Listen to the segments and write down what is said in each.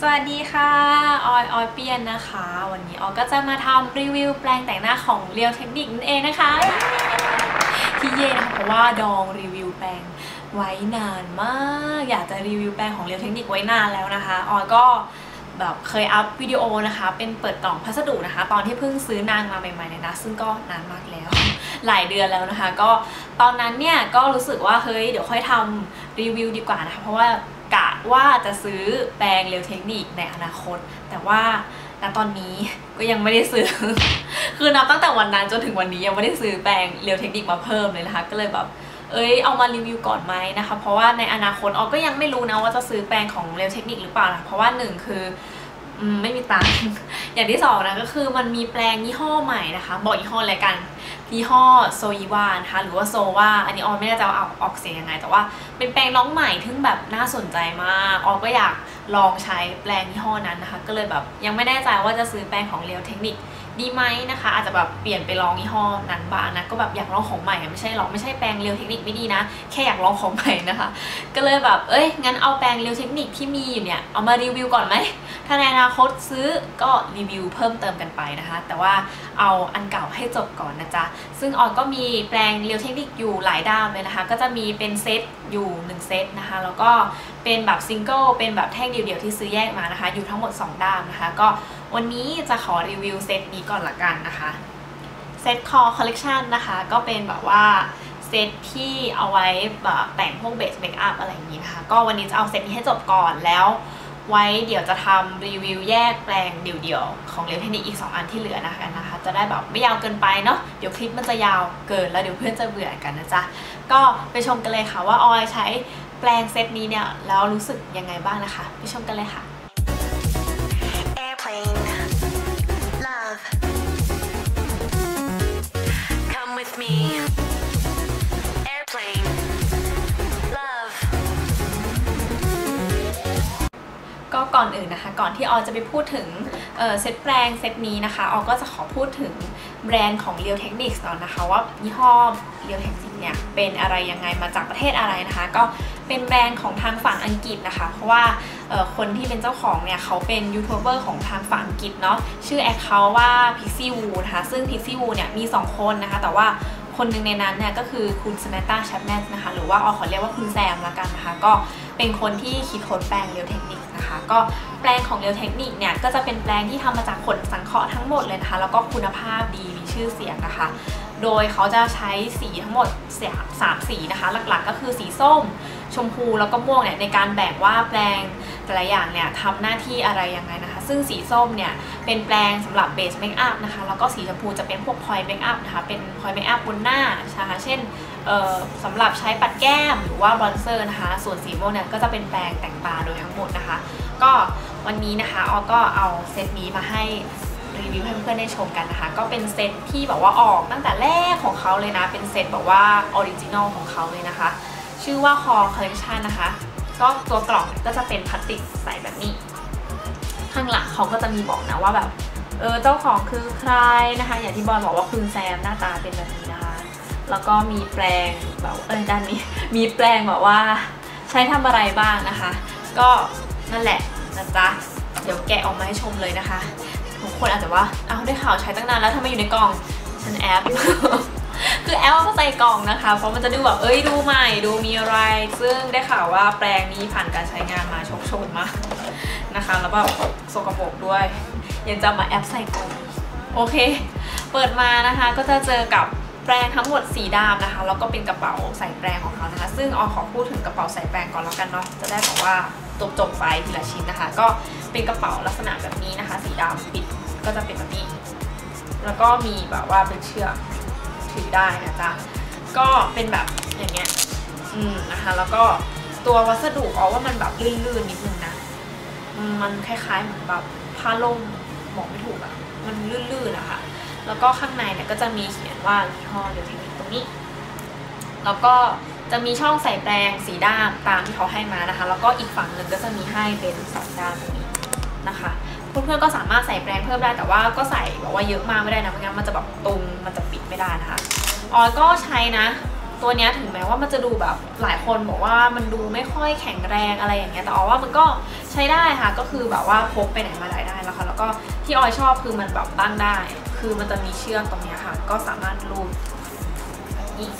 สวัสดีค่ะ ออย ออยเปียนนะคะ วันนี้ออยก็จะมาทำรีวิวแปลงแต่งหน้าของเรียวเทคนิคนั่นเองนะคะ ที่เย่นะคะเพราะว่าดองรีวิวแปลงไว้นานมาก อยากจะรีวิวแปลงของเรียวเทคนิคไว้นานแล้วนะคะ ออยก็แบบเคยอัพวิดีโอนะคะ เป็นเปิดกล่องพัสดุนะคะ ตอนที่เพิ่งซื้อนางมาใหม่ๆเลยนะ ซึ่งก็นานมากแล้ว หลายเดือนแล้วนะคะ ก็ตอนนั้นเนี่ยก็รู้สึกว่าเฮ้ยเดี๋ยวค่อยทำรีวิวดีกว่านะคะ เพราะว่า ว่าจะซื้อแปรงเรียวเทคนิคในอนาคต แต่ว่าณตอนนี้ก็ยังไม่ได้ซื้อ คือนับตั้งแต่วันนั้นจนถึงวันนี้ยังไม่ได้ซื้อแปรงเรียวเทคนิคมาเพิ่มเลยนะคะ ก็เลยแบบเอ้ยเอามารีวิวก่อนไหมนะคะ เพราะว่าในอนาคตออก็ยังไม่รู้นะว่าจะซื้อแปรงของเรียวเทคนิคหรือเปล่านะเพราะว่าหนึ่งคือ ไม่มีตังค์อย่างที่สองนะก็คือมันมีแปรงยี่ห้อใหม่นะคะ บอกยี่ห้ออะไรกันยี่ห้อโซยีวานะคะหรือว่าโซวาอันนี้ออไม่แน่ใจว่าเอาออกเสียงยังไง แต่ว่าเป็นแปรงน้องใหม่ที่แบบน่าสนใจมากออก็อยากลองใช้แปรงยี่ห้อนั้นนะคะ ก็เลยแบบยังไม่แน่ใจว่าจะซื้อแปรงของเรียวเทคนิค ดีไหมนะคะ อาจจะแบบเปลี่ยนไปลองยี่ห้อนั้นบ้างนะก็แบบอยากลองของใหม่ไม่ใช่หรอกไม่ใช่แปรงเรียวเทคนิคไม่ดีนะ แค่อยากลองของใหม่นะคะ ก็เลยแบบเอ้ยงั้นเอาแปรงเรียวเทคนิคที่มีอยู่เนี่ยเอามารีวิวก่อนไหมถ้าในอนาคตซื้อก็รีวิวเพิ่มเติมกันไปนะคะ แต่ว่าเอาอันเก่าให้จบก่อนนะจ๊ะซึ่งออยก็มีแปลงเรียวเทคนิคอยู่หลายด้ามเลยนะคะ ก็จะมีเป็นเซตอยู่1เซตนะคะแล้วก็เป็นแบบซิงเกิลเป็นแบบแท่งเดี่ยวๆที่ซื้อแยกมานะคะ อยู่ทั้งหมด 2 ด้ามนะคะก็ วันนี้จะขอรีวิวเซตนี้ก่อนละกันนะคะเซตคอคอลเลกชันนะคะก็เป็นแบบว่าเซตที่เอาไว้แบบแต่งพวกเบสเมคอัพอะไรอย่างนี้นะคะก็วันนี้จะเอาเซตนี้ให้จบก่อนแล้วไว้เดี๋ยวจะทำรีวิวแยกแปลงเดี่ยวๆ ของเรียนเทนิคอีก 2 อันที่เหลือนะคะนะคะ จะได้แบบไม่ยาวเกินไปเนาะเดี๋ยวคลิปมันจะยาวเกินแล้วเดี๋ยวเพื่อนจะเบื่อกันนะจ๊ะ ก็ไปชมกันเลยค่ะว่าออยใช้แปลงเซตนี้เนี่ยแล้วรู้สึกยังไงบ้างนะคะ ไปชมกันเลยค่ะ ก่อนอื่นนะคะ ก่อนที่ออจะไปพูดถึงเอ่อเซตแปลงเซตนี้นะคะออก็จะขอพูดถึงแบรนด์ของ Real Techniques ก่อนนะคะ ว่ายี่ห้อ Real Techniques เนี่ยเป็นอะไรยังไงมาจากประเทศอะไรนะคะ ก็เป็นแบรนด์ของทางฝั่งอังกฤษนะคะ เพราะว่าคนที่เป็นเจ้าของเนี่ยเขาเป็นยูทูบเบอร์ของทางฝั่งอังกฤษเนาะชื่อแอคเคาท์ว่า Pixie Wu นะคะ ซึ่ง Pixie Wu เนี่ยมี 2 คนนะคะ แต่ว่าคนหนึ่งในนั้นเนี่ยก็คือคุณส m นต t า c ช a แ n นะคะ หรือว่าออขอเรียกว่าคุณแซมละกันนะคะ ก็เป็นคนที่คิดค้นแปลงเรียวเทคนิค นะคะ ก็แปลงของเรียวเทคนิคเนี่ยก็จะเป็นแปลงที่ทำมาจากขนสังเคราะห์ทั้งหมดเลยนะคะ แล้วก็คุณภาพดีมีชื่อเสียงนะคะ โดยเขาจะใช้สีทั้งหมดสามสีนะคะ หลักๆ ก็คือสีส้ม ชมพูแล้วก็ม่วงเนี่ยในการแบ่งว่าแปลง แต่ละอย่างเนี่ยทำหน้าที่อะไรยังไงนะคะ ซึ่งสีส้มเนี่ยเป็นแปลงสำหรับเบสเมคอัพนะคะ แล้วก็สีชมพูจะเป็นพวกพอยเมคอัพนะคะ เป็นพอยเมคอัพบนหน้านะคะเช่นเอ่อสำหรับใช้ปัดแก้มหรือว่าบรอนเซอร์นะคะ ส่วนสีม่วงเนี่ยก็จะเป็นแปลงแต่งตาโดยทั้งหมดนะคะ ก็วันนี้นะคะออก็เอาเซตนี้มาให้รีวิวให้เพื่อนๆได้ชมกันนะคะ ก็เป็นเซตที่แบบว่าออกตั้งแต่แรกของเขาเลยนะ เป็นเซตแบบว่าออริจินอลของเขาเลยนะคะ ชื่อว่า Core Collection นะคะ ก็ตัวกล่องก็จะเป็นพลาสติกใสแบบนี้ ข้างหลังเขาก็จะมีบอกนะว่าแบบเออเจ้าของคือใครนะคะ อย่างที่บอลบอกว่าคุณแซมหน้าตาเป็นแบบนี้นะคะแล้วก็มีแปลงแบบเออด้านนี้มีแปลงแบบว่าใช้ทำอะไรบ้างนะคะ ก็นั่นแหละนะจ๊ะเดี๋ยวแกะออกมาให้ชมเลยนะคะทุกคนอาจจะว่าเอาได้ข่าวใช้ตั้งนานแล้วทำไมอยู่ในกล่องฉันแอป คือแอปเอาใส่กล่องนะคะ เพราะมันจะดูแบบเอ้ยดูใหม่ดูมีอะไร ซึ่งได้ข่าวว่าแปลงนี้ผ่านการใช้งานมาชคโชนมากนะคะ แล้วก็สกปรกด้วย ยังจะมาแอปใส่กล่องโอเค เปิดมานะคะก็จะเจอกับแปรงทั้งหมดสีดำนะคะแล้วก็เป็นกระเป๋าใส่แปรงของเขานะคะ ซึ่งออขอพูดถึงกระเป๋าใส่แปรงก่อนแล้วกันเนาะจะได้บอกว่าจบๆไปทีละชิ้นนะคะ ก็เป็นกระเป๋าลักษณะแบบนี้นะคะ สีดำปิดก็จะเป็นแบบนี้ แล้วก็มีแบบว่าเป็นเชือก ถือได้นะจ๊ะ ก็เป็นแบบอย่างเงี้ย อืมนะคะ แล้วก็ตัววัสดุเอาว่ามันแบบลื่นๆนิดนึงนะมมันคล้ายๆเหมือนแบบผ้าล่มบอกไม่ถูกอะมันลื่นๆนะคะ แล้วก็ข้างในเนี่ยก็จะมีเขียนว่ายี่ห้อเดลเทคนิคตรงนี้ แล้วก็จะมีช่องใส่แปรงสีด้ามตามที่เขาให้มานะคะ แล้วก็อีกฝั่งหนึ่งก็จะมีให้เป็นสองด้ามตรงนี้นะคะ เพื่อนๆก็สามารถใส่แปรงเพิ่มได้แต่ว่าก็ใส่แบบว่าเยอะมากไม่ได้นะไม่งั้นมันจะแบบตุงมันจะปิดไม่ได้นะคะออยก็ใช้นะตัวนี้ถึงแม้ว่ามันจะดูแบบหลายคนบอกว่ามันดูไม่ค่อยแข็งแรงอะไรอย่างเงี้ยแต่ออยว่ามันก็ใช้ได้ค่ะก็คือแบบว่าพกไปไหนมาไหนได้แล้วค่ะแล้วก็ที่ออยชอบคือมันแบบตั้งได้ คือมันจะมีเชือกตรงนี้ค่ะ ก็สามารถรูดแบบนี้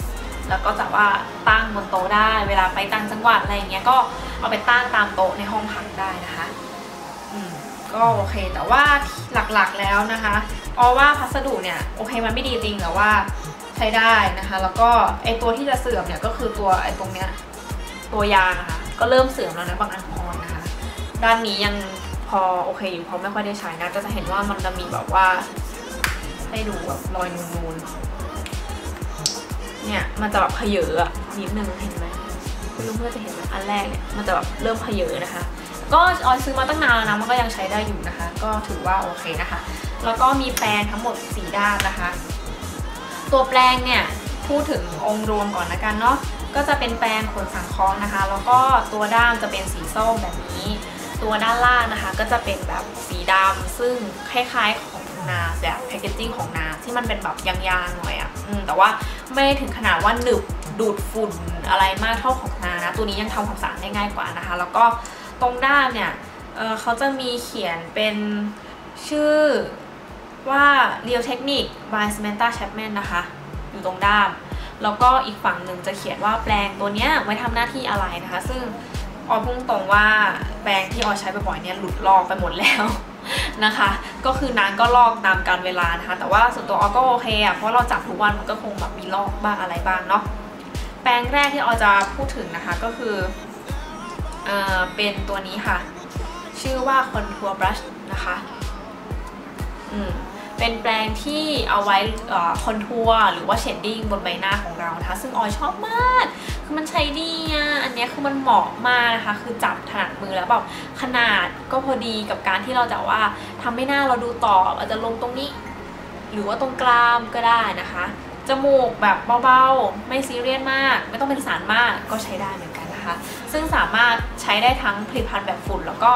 แล้วก็จะว่าตั้งบนโต๊ะได้ เวลาไปต่างจังหวัดอะไรอย่างเงี้ยก็เอาไปตั้งตามโต๊ะในห้องพักได้นะคะ ก็โอเค แต่ว่าหลักๆแล้วนะคะออว่าพัสดุเนี่ยโอเคมันไม่ดีจริงแต่ว่าใช้ได้นะคะ แล้วก็ไอตัวที่จะเสื่อมเนี่ยก็คือตัวไอตรงเนี้ยตัวยางนะคะก็เริ่มเสื่อมแล้วนะบางอันของออยนะคะ ด้านนี้ยังพอโอเคอยู่เพราะไม่ค่อยได้ใช้นะก็จะเห็นว่ามันจะมีแบบว่าให้ดูแบบรอยนูนๆเนี่ยมันจะแบบเพเยอะอนิดนึงเห็นไหมไม่รู้เพื่อนจะเห็นไหมอันแรกเนี่ยมันจะแบบเริ่มเพเยอะนะคะ ก็ออยซื้อมาตั้งนานแล้วนะมันก็ยังใช้ได้อยู่นะคะ ก็ถือว่าโอเคนะคะ แล้วก็มีแปรงทั้งหมด 4 ด้านนะคะ ตัวแปรงเนี่ยพูดถึงองค์รวมก่อนละกันเนาะก็จะเป็นแปรงขนสังเคราะห์นะคะ แล้วก็ตัวด้ามจะเป็นสีส้มแบบนี้ ตัวด้านล่างนะคะ ก็จะเป็นแบบสีดำซึ่งคล้ายๆของนาแบบแพคเกจจิ้งของนาที่มันเป็นแบบยางๆหน่อยอะ่ะแต่ว่าไม่ถึงขนาดว่าหนึบดูดฝุ่นอะไรมากเท่าของนานะ ตัวนี้ยังทำความสะอาดได้ง่ายกว่านะคะ แล้วก็ ตรงด้านเนี่ยเเขาจะมีเขียนเป็นชื่อว่า Real Technique by Samantha Chapman นะคะ อยู่ตรงด้าม แล้วก็อีกฝั่งหนึ่งจะเขียนว่าแปลงตัวเนี้ยไว้ทำหน้าที่อะไรนะคะ ซึ่งออพุ่งตรงว่าแปลงที่ออใช้บ่อยๆเนี่ยหลุดลอกไปหมดแล้วนะคะ ก็คือนางก็ลอกตามการเวลานะคะ แต่ว่าส่วนตัวออก็โอเคอะเพราะเราจับทุกวันมันก็คงแบบมีลอกบ้างอะไรบ้างเนาะ แปลงแรกที่ออจะพูดถึงนะคะก็คือ เอ่อเป็นตัวนี้ค่ะ ชื่อว่า Contour Brush นะคะอืมเป็นแปรงที่เอาไว้คอนทัวร์หรือว่าเชดดิ้งบนใบหน้าของเรานะคะซึ่งออยชอบมาก คือมันใช้ดีอะอันนี้คือมันเหมาะมากนะคะ คือจับถนัดมือแล้วแบบขนาดก็พอดีกับการที่เราจะว่าทำให้หน้าเราดูต่ออาจจะลงตรงนี้ หรือว่าตรงกรามก็ได้นะคะ จมูกแบบเบาๆ ไม่ซีเรียสมาก ไม่ต้องเป็นสารมากก็ใช้ได้เหมือนกันนะคะ ซึ่งสามารถใช้ได้ทั้งผลิตภัณฑ์แบบฝุ่น แล้วก็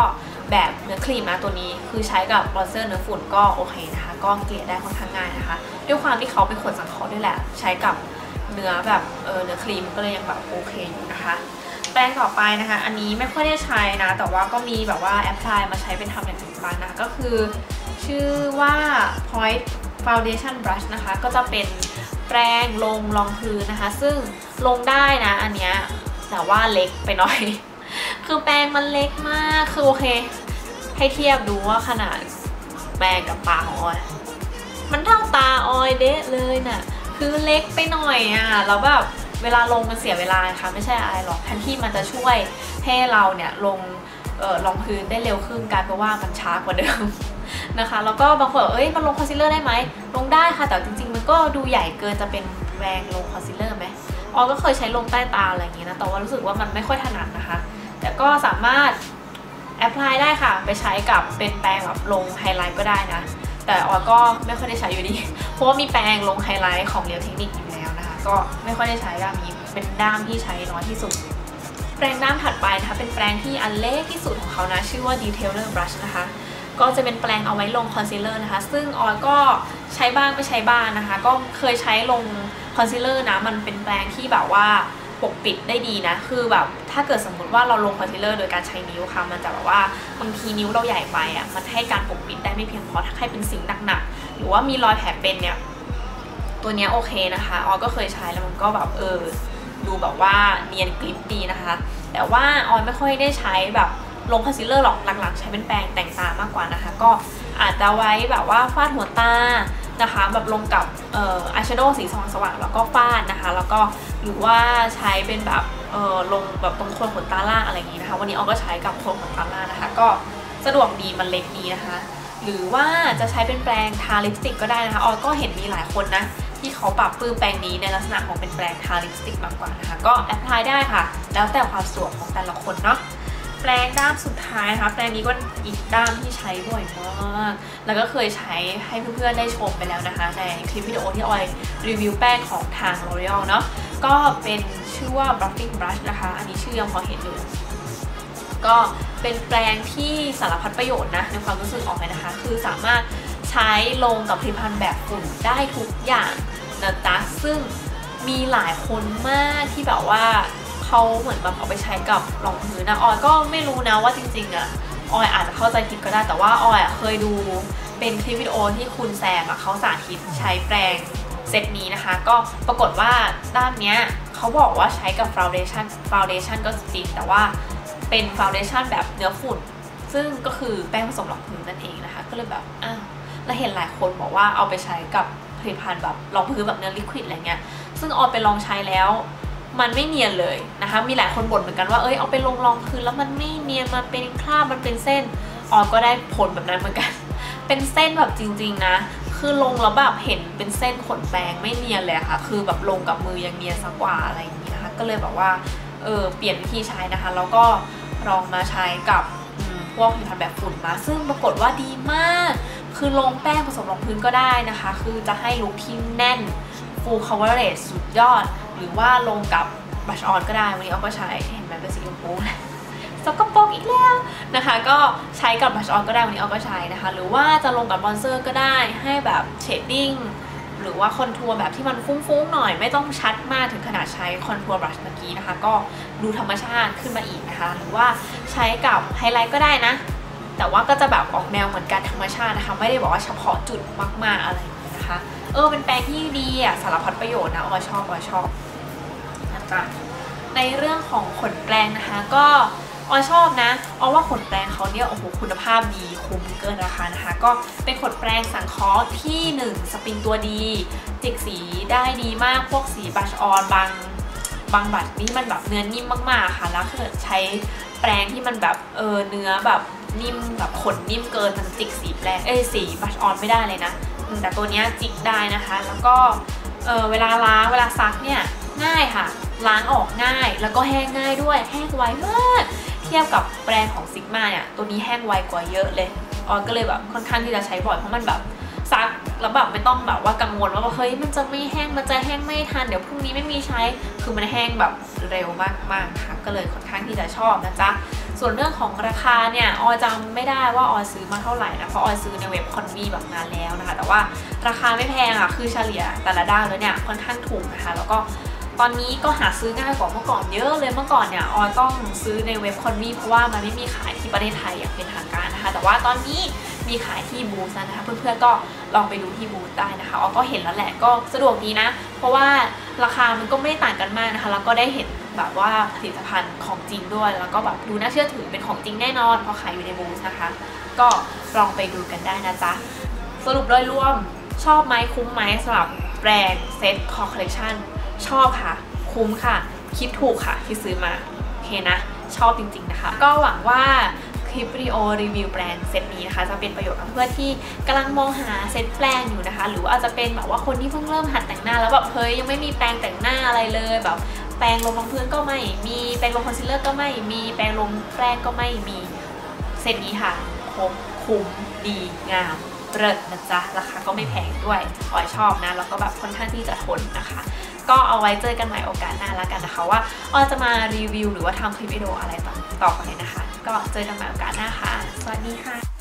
แบบเนื้อครีมนะตัวนี้ คือใช้กับบรอนเซอร์เนื้อฝุ่นก็โอเคนะคะก็เกลี่ยได้ค่อนข้างง่ายนะคะ ด้วยความที่เขาเป็นขนสังเคราะห์ด้วยแหละ ใช้กับเนื้อแบบเออเนื้อครีมก็เลยยังแบบโอเคอยู่นะคะแปรงต่อไปนะคะ อันนี้ไม่ค่อยได้ใช้นะ แต่ว่าก็มีแบบว่าแอปพลายมาใช้เป็นทำอย่างอื่นบ้างนะ ก็คือชื่อว่า Point Foundation Brush นะคะ ก็จะเป็นแปรงลงรองพื้นนะคะ ซึ่งลงได้นะอันเนี้ย แต่ว่าเล็กไปหน่อย คือแปรงมันเล็กมาก คือโอเค ให้เทียบดูว่าขนาดแปรงกับตาของออย มันเท่าตาออยเดะเลยน่ะ คือเล็กไปหน่อยอะ แล้วแบบเวลาลงมันเสียเวลาค่ะ ไม่ใช่อะไรหรอกแทนที่มันจะช่วยให้เราเนี่ยลงเออลงพื้นได้เร็วขึ้นกลายเป็นว่ามันช้ากว่าเดิมนะคะ แล้วก็บางคนเอ้ยมันลงคอนซีลเลอร์ได้ไหมลงได้ค่ะ แต่จริง ๆ มันก็ดูใหญ่เกินจะเป็นแรงลงคอนซีลเลอร์ไหม ออก็เคยใช้ลงใต้ตาอะไรอย่างงี้นะ แต่ว่ารู้สึกว่ามันไม่ค่อยถนัดนะคะ แต่ก็สามารถแอพพลายได้ค่ะ ไปใช้กับเป็นแปรงแบบลงไฮไลท์ก็ได้นะ แต่ออก็ไม่ค่อยได้ใช้อยู่ดี เพราะว่ามีแปรงลงไฮไลท์ของเรียวเทคนิคอยู่แล้วนะคะ ก็ไม่ค่อยได้ใช้ด้ามนี้ เป็นด้ามที่ใช้น้อยที่สุด แปรงด้ามถัดไปนะคะ เป็นแปรงที่อันเล็กที่สุดของเขานะ ชื่อว่า Detailer Brush นะคะ ก็จะเป็นแปรงเอาไว้ลงคอนซีลเลอร์นะคะ ซึ่งออยก็ใช้บ้างไม่ใช้บ้างนะคะ ก็เคยใช้ลงคอนซีลเลอร์นะ มันเป็นแปรงที่แบบว่าปกปิดได้ดีนะ คือแบบถ้าเกิดสมมติว่าเราลงคอนซีลเลอร์โดยการใช้นิ้วค่ะ มันจะแบบว่าบางทีนิ้วเราใหญ่ไปอะ มันให้การปกปิดได้ไม่เพียงพอ ถ้าใครเป็นสิ่งหนักๆ หรือว่ามีรอยแผลเป็นเนี่ย ตัวนี้โอเคนะคะ ออยก็เคยใช้แล้วมันก็แบบเออ ดูแบบว่าเนียนกริปดีนะคะ แต่ว่าออยไม่ค่อยได้ใช้แบบ ลงคอนซีลเลอร์หรอกหลักๆ ใช้เป็นแปรงแต่งตามากกว่านะคะ ก็อาจจะไว้แบบว่าฟาดหัวตานะคะแบบลงกับเอ่ออายแชโดว์สีสว่างสว่างแล้วก็ฟาดนะคะ แล้วก็หรือว่าใช้เป็นแบบเออลงแบบตรงโคนขนตาล่างอะไรอย่างนี้นะคะ วันนี้ออก็ใช้กับโคนขนตาล่างนะคะ ก็สะดวกดีมันเล็กดีนะคะ หรือว่าจะใช้เป็นแปรงทาลิปสติกก็ได้นะคะออก็เห็นมีหลายคนนะที่เขาปรับปื้มแปรงนี้ในลักษณะของเป็นแปรงทาลิปสติกมากกว่านะคะ ก็แอพพลายได้ค่ะ แล้วแต่ความสวกของแต่ละคนเนาะ แปรงด้ามสุดท้ายนะคะแปรงนี้ก็อีกด้ามที่ใช้บ่อยมาก แล้วก็เคยใช้ให้เพื่อนๆได้ชมไปแล้วนะคะ ในคลิปวิดีโอที่ออยรีวิวแป้งของทาง L'Oreal เนาะก็เป็นชื่อว่า Buffing Brush นะคะ อันนี้ชื่อยังพอเห็นอยู่ก็เป็นแปรงที่สารพัดประโยชน์นะในความรู้สึกออกเลยนะคะ คือสามารถใช้ลงกับผลิตภัณฑ์แบบฝุ่นได้ทุกอย่างนะจ๊ะซึ่งมีหลายคนมากที่แบบว่า เขาเหมือนแบบเอาไปใช้กับรองพื้นนะออยก็ไม่รู้นะว่าจริงๆอะออยอาจจะเข้าใจผิดก็ได้แต่ว่าออยอะเคยดูเป็นคลิปวิดีโอที่คุณแซมอะเขาสาธิตใช้แปรงเซตนี้นะคะ ก็ปรากฏว่าด้านเนี้ยเขาบอกว่าใช้กับฟาวเดชั่นฟาวเดชั่นก็จริงแต่ว่าเป็นฟาวเดชั่นแบบเนื้อฝุ่น ซึ่งก็คือแป้งผสมรองพื้นนั่นเองนะคะ ก็เลยแบบอ้าวแล้วเห็นหลายคนบอกว่าเอาไปใช้กับผลิตภัณฑ์แบบรองพื้นแบบเนื้อลิควิดอะไรเงี้ยซึ่งออยไปลองใช้แล้ว มันไม่เนียนเลยนะคะ มีหลายคนบ่นเหมือนกันว่าเอ้ยเอาไปลงรองพื้นแล้วมันไม่เนียนมันเป็นคราบมันเป็นเส้นออก็ได้ผลแบบนั้นเหมือนกัน เป็นเส้นแบบจริง ๆ นะ คือลงแล้วแบบเห็นเป็นเส้นขนแปรงไม่เนียนเลยค่ะ คือแบบลงกับมือยังเนียนสักกว่าอะไรอย่างนี้ยนะคะก็เลยแบบว่าเออเปลี่ยนวิธีใช้นะคะ แล้วก็ลองมาใช้กับพวกผลิตภัณฑ์แบบฝุ่นมา ซึ่งปรากฏว่าดีมาก คือลงแป้งผสมรองพื้นก็ได้นะคะ คือจะให้ลุคที่แน่น full coverage สุดยอด หรือว่าลงกับบัชออนก็ได้ วันนี้เอาก็ใช้เห็นไหมเป็นสีชมพูสกปรกอีกแล้วนะคะ ก็ใช้กับบัชออนก็ได้วันนี้เอาก็ใช้นะคะ หรือว่าจะลงกับบอนเซอร์ก็ได้ให้แบบเชดดิ้งหรือว่าคอนทัวร์แบบที่มันฟุ้งๆหน่อยไม่ต้องชัดมากถึงขนาดใช้คอนทัวร์บรัชเมื่อกี้นะคะ ก็ดูธรรมชาติขึ้นมาอีกนะคะ หรือว่าใช้กับไฮไลท์ก็ได้นะ แต่ว่าก็จะแบบออกแนวเหมือนการธรรมชาตินะคะ ไม่ได้บอกว่าเฉพาะจุดมากๆอะไรอย่างนี้นะคะ เออเป็นแปรงที่ดีอะสารพัดประโยชน์นะออยชอบออยชอบ จ๊ะในเรื่องของขนแปรงนะคะ ก็ออชอบนะออว่าขนแปรงเขาเนี่ยโอ้โหคุณภาพดีคุ้มเกินราคานะคะ ก็เป็นขนแปรงสังเคราะห์ที่หนึ่งสปริงตัวดี จิกสีได้ดีมากพวกสีบัชออนบางบางบัตรนี่มันแบบเนื้อนิ่มมากๆค่ะ แล้วคือใช้แปรงที่มันแบบเออเนื้อแบบนิ่มแบบขนนิ่มเกินมันจิกสีแปรงเอ้ยสีบัชออนไม่ได้เลยนะแต่ตัวนี้จิกได้นะคะ แล้วก็เออเวลาล้างเวลาซักเนี่ย ง่ายค่ะ ล้างออกง่าย แล้วก็แห้งง่ายด้วย แห้งไวมาก เทียบกับแปรงของซิกมาเนี่ย ตัวนี้แห้งไวกว่าเยอะเลย ออยก็เลยแบบค่อนข้างที่จะใช้บ่อยเพราะมันแบบซักแล้วแบบไม่ต้องแบบว่ากังวลว่าแบบเฮ้ยมันจะไม่แห้งมันจะแห้งไม่ทันเดี๋ยวพรุ่งนี้ไม่มีใช้ คือมันแห้งแบบเร็วมากๆนะคะก็เลยค่อนข้างที่จะชอบนะจ๊ะส่วนเรื่องของราคาเนี่ยออยจำไม่ได้ว่าออซื้อมาเท่าไหร่นะเพราะออซื้อในเว็บคอนวีแบบนานแล้วนะคะ แต่ว่าราคาไม่แพงอะคือเฉลี่ยแต่ละด้านแล้วเนี่ยค่อนข้างถูกนะคะ แล้วก็ ตอนนี้ก็หาซื้อง่ายกว่าเมื่อก่อนเยอะเลยเมื่อก่อนเนี่ยออยต้องซื้อในเว็บคอนวีเพราะว่ามันไม่มีขายที่ประเทศไทยอย่างเป็นทางการนะคะ แต่ว่าตอนนี้มีขายที่บูธนะคะเพื่อนๆก็ลองไปดูที่บูธได้นะคะออก็เห็นแล้วแหละก็สะดวกดีนะ เพราะว่าราคามันก็ไม่ได้ต่างกันมากนะคะ แล้วก็ได้เห็นแบบว่าผลิตภัณฑ์ของจริงด้วย แล้วก็แบบดูน่าเชื่อถือเป็นของจริงแน่นอนเพราะขายอยู่ในบูธนะคะ ก็ลองไปดูกันได้นะจ๊ะสรุปโดยรวมชอบไหมคุ้มไหมสำหรับแบรนด์เซ็ตคอคอลเลคชั่น ชอบค่ะ คุ้มค่ะ คิดถูกค่ะที่ซื้อมาโอเคนะ ชอบจริง ๆนะคะ ก็หวังว่าคลิปวิดีโอรีวิวแบรนด์เซตนี้นะคะ จะเป็นประโยชน์กับเพื่อนที่กำลังมองหาเซตแปรงอยู่นะคะ หรือว่าอาจจะเป็นแบบว่าคนที่เพิ่งเริ่มหัดแต่งหน้า แล้วแบบเฮ้ยยังไม่มีแปรงแต่งหน้าอะไรเลยแบบแปรงลงรองพื้นก็ไม่มีแปรงลงคอนซีลเลอร์ก็ไม่มีแปรงลงแป้งก็ไม่มีเซตนี้ค่ะครบคุ้มดีงามเลิศนะจ๊ะราคาก็ไม่แพงด้วยออยชอบนะแล้วก็แบบค่อนข้างที่จะทนนะคะ ก็เอาไว้เจอกันใหม่โอกาสหน้าแล้วกันนะคะว่าออจะมารีวิวหรือว่าทำคลิปวิดีโออะไรต่อต่อไปนะคะ ก็เจอกันใหม่โอกาสหน้าค่ะ สวัสดีค่ะ